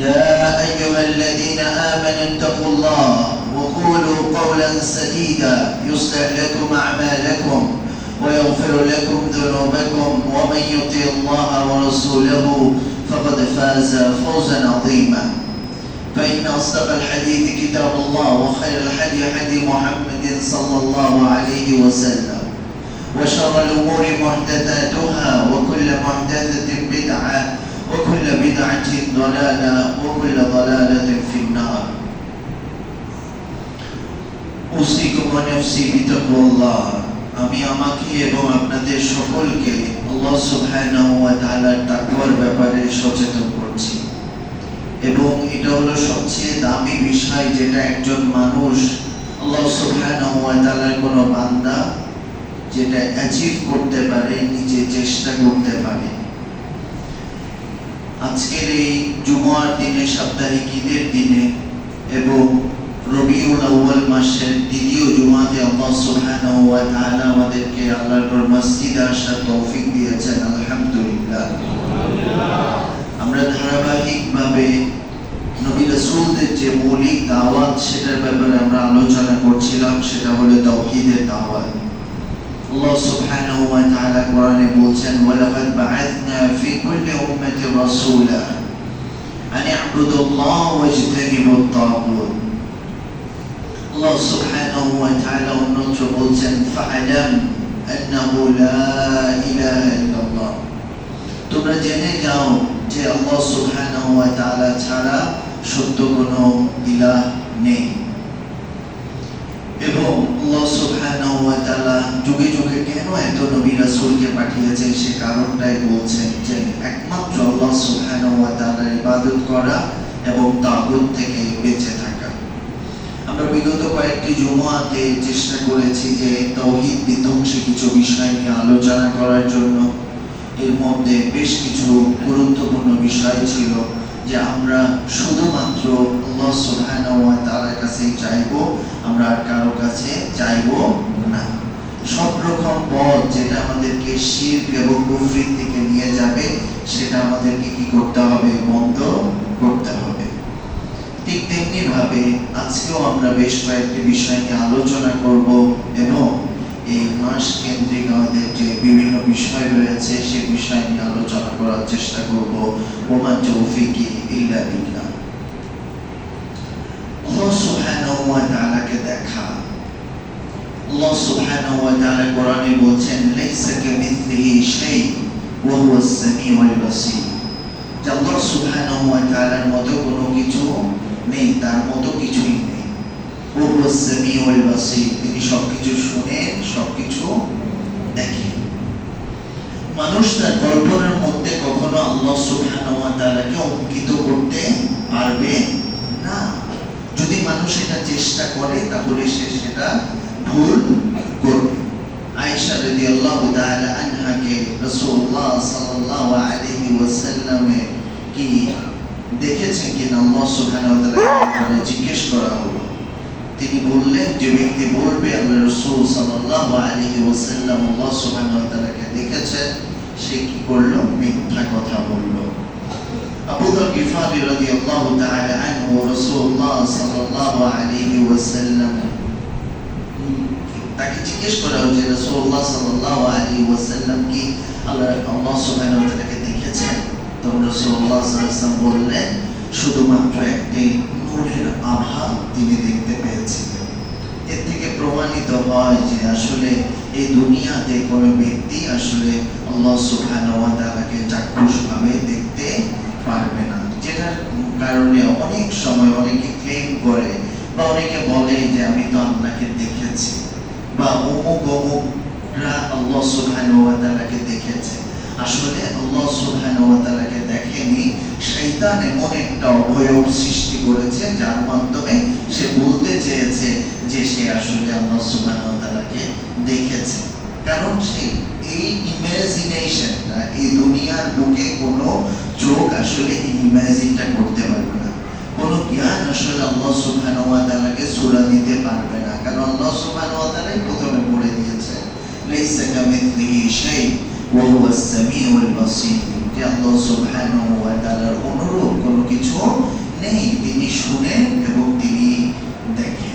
يا أيها الذين آمنوا اتقوا الله وقولوا قولا سديدا يصلح لكم أعمالكم ويغفر لكم ذنوبكم ومن يطع الله ورسوله فقد فاز فوزا عظيما. فإن أصدق الحديث كتاب الله وخير الحديث حديث محمد صلى الله عليه وسلم وشر الأمور محدثاتها وكل بدعة ضلالة وكل ضلالة في النار أوصيكم ونفسي بتقوى الله আমি আমাকে এবং আপনাদের সকলকে আল্লাহ সুবহানাহু ওয়া তাআলার তাকওয়ার ব্যাপারে সচেতন করছি এবং এটা হলো সবচেয়ে দামি বিষয় যেটা একজন মানুষ আল্লাহ সুবহানাহু ওয়া তাআলার কোনো বান্দা যেটা অ্যাচিভ করতে পারে নিজে চেষ্টা করতে পারে আজকের এই জুমার দিনে, সাপ্তাহিক ঈদের দিনে এবং রবিউল মাসের দ্বিতীয় জুমাতে আল্লাহ আমাদেরকে আল্লাহর মসজিদে আসার তৌফিক দিয়েছেন, আলহামদুলিল্লাহ। আমরা ধারাবাহিকভাবে নবী রাসূলদের যে মৌলিক দাওয়াত, সেটার ব্যাপারে আমরা আলোচনা করছিলাম, সেটা হলো তাওহীদের দাওয়াত। আল্লাহ সুবহানাহু ওয়া তাআলা কোরআনে বলছেন ওয়াজতানিবুত তাগুত আল্লাহ সুবহানাহু ওয়া তাআলা অন্যত্র বলছেন ফা'লাম আন্নাহু লা ইলাহা ইল্লাল্লাহ তোমরা জেনে যাও যে আল্লাহ সুবহানাহু ওয়া তাআলা ছাড়া সত্য কোনো ইলাহ নেই। এবং আল্লাহ সুবহানাহু ওয়া তাআলা যুগে যুগে কেন এত নবী রাসূলকে পাঠিয়েছেন সে কারণটাই বলছেন যে একমাত্র আল্লাহ সুবহানাহু ওয়া তাআলার ইবাদত করা এবং তাগুত থেকে বেঁচে থাকা। আমরা বিগত কয়েকটি জমাতে চেষ্টা করেছি যে তৌহিদ বিধ্বংসী কিছু বিষয় নিয়ে আলোচনা করার জন্য। এর মধ্যে বেশ কিছু গুরুত্বপূর্ণ বিষয় ছিল যে আমরা শুধুমাত্র আল্লাহ সুবহানাহু কাছেই চাইব, আমরা আর কারও কাছে চাইব না। সব রকম পথ যেটা আমাদেরকে শিরক এবং দিকে নিয়ে যাবে, সেটা আমাদেরকে কি করতে ভাবে আজকেও আমরা বেশ কয়েকটি বিষয় নিয়ে আলোচনা করব এবং এই মাস কেন্দ্রিক আমাদের যে বিভিন্ন বিষয় রয়েছে, সে বিষয় নিয়ে আলোচনা করার চেষ্টা করব। ওমা তৌফিকি ইল্লা বিল্লাহ। দেখা। আল্লাহ সুবহানাহু ওয়া তাআলা কোরআনে বলছেন, লাইসা শাই ওয়া হুয়া আস-সামিউল বাসীর। যে আল্লাহ সুবহানাহু ওয়া তাআলার মতো কোনো কিছু নেই, তার মতো কিছুই নেই। তিনি সবকিছু শুনেন, সবকিছু দেখেন। মানুষ তার কল্পনার মধ্যে কখনো আল্লাহ অঙ্কিত করতে পারবে না। যদি মানুষ এটা চেষ্টা করে, তাহলে সে সেটা ভুল করবে। আয়েশা রাদিয়াল্লাহু তাআলা আনহাকে ওয়াসাল্লামে কি দেখেছেন কিনা জিজ্ঞেস করা হলো। তিনি বললেন, যে ব্যক্তি বলবে ওয়াসাল্লাম আল্লাহ সে কি করল? মিথ্যা কথা বলল। আবু তাকে জিজ্ঞেস করা হয়েছে রাসূলুল্লাহ সাল্লাল্লাহু আলাইহি কি আল্লাহ দেখেছেন? তখন আলাইহি ওয়াসাল্লাম বললেন, শুধুমাত্র তিনি দেখতে পেয়েছিলেন। এর থেকে প্রমাণিত হয় যে আসলে এই দুনিয়াতে কোনো ব্যক্তি আসলে আল্লাহ ওয়া তাআলাকে চাক্ষুষভাবে দেখতে পারবে না। যেটার কারণে অনেক সময় অনেকে ক্লেম করে বা অনেকে বলে যে আমি তো আল্লাহকে দেখেছি বা অমুক অমুকরা আল্লাহ ওয়া তাআলাকে দেখেছে। আসলে আল্লাহ সুবহানাহু দেখেনি শয়তান এমন একটা অবয়ব সৃষ্টি করেছে যার মাধ্যমে সে বলতে চেয়েছে যে সে আসলে আল্লাহ সুবহানাহু ওয়া দেখেছে। কারণ সে এই ইমাজিনেশনটা, এই দুনিয়ার বুকে কোনো চোখ আসলে ইমাজিনটা করতে পারবে না। কোনো জ্ঞান আসলে আল্লাহ সুবহানাহু ওয়া তাআলাকে সূরা দিতে পারবে না। কারণ আল্লাহ সুবহানাহু ওয়া তাআলাই প্রথমে বলে দিয়েছে, লাইসা কামিথলিহি শাই ওয়া হুয়া সামিউল বাসীর। যে আল্লাহ সুবহানাহু ওয়া তাআলার অনুরূপ কোনো কিছু নেই। তিনি শুনেন এবং তিনি দেখেন